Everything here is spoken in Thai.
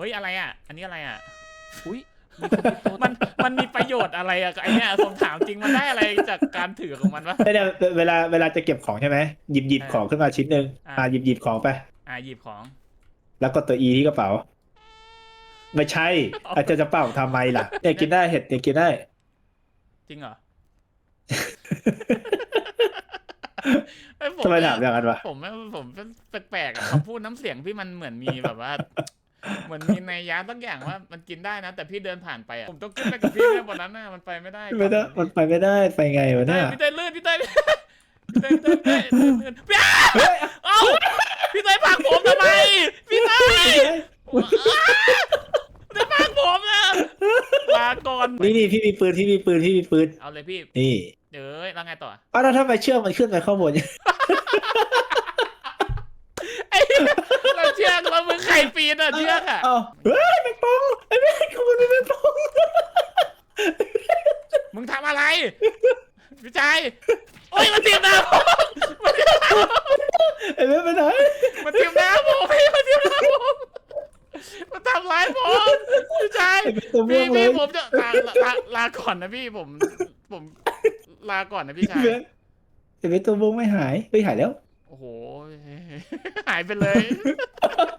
ฮ้ยอะไรอะ อันนี้อะไรอะ อุ้ยมีคนติดตัวมันมันมีประโยชน์อะไรอะไอเนี่ยผมถามจริงมันได้อะไรจากการถือของมันวะไม่ได้เวลาเวลาจะเก็บของใช่ไหมหยิบหยิบเออของขึ้นมาชิ้นหนึ่งอ่าอ่าหยิบหยิบของไป อะหยิบของ แล้วกดตัว E ที่กระเป๋า ไม่ใช่ อาจจะจะเป่าทำไมล่ะเนี่ยกินได้เห็ดเนี่ยกินได้ จริงเหรอเอ้ยผทำไมเนี่ยถามอย่างนั้นวะผมไม่ผมแปลกๆอะคำพูดน้ำเสียงพี่มันเหมือนมีแบบว่า เหมือนมีในยยะตั้งอย่างว่ามันกินได้นะ แต่พี่เดินผ่านไปอะผมต้องขึ้นไปกับพี่เนี่ยบนนั้นน่ะมันไปไม่ได้ไม่ได้มันไปไม่ได้ไปไงวะได้เนี่ยพี่เต้ยลื่นพี่เต้ยพี่เต้ยพี่เต้ยพี่เต้ยลื่นพี่อ้าเอ้าพี่เต้ยผลักผมทำไมพี่เต้ยจะผลักผมนะลาก่อนนี่นี่พี่มีปืนพี่มีปืนพี่มีปืนเอาเลยพี่นี่เดี๋ยวแล้วไงต่ออ้าวแล้วทำไมเชือกมันขึ้นไปข้างบน ไอ้เราเชือกเรามือไข่ ปีนอะเชือกอะเอ้าเฮ้ยแมงปองไอ้แม่งขโมยแมงปองมึงทำอะไรพี่ชายโอ้ยมันเตรียมน้ำผมมันเตรียมน้ำผมไอ้แม่งไปไหนมันเตรียมน้ำผมพี่มันเตรียมน้ำผมมันทำร้ายผมพี่ชายไอ้แม่งตัวม่พี่วงเลพี่ยผมจะลาลาลาลาก่อนนะพี่ผม ผมลาก่อนนะพี่ไอ้ชายแม่งไอ้แม่งตัวม่วงไม่หายไม่หายแล้ว โอ้โห หายไปเลยตาย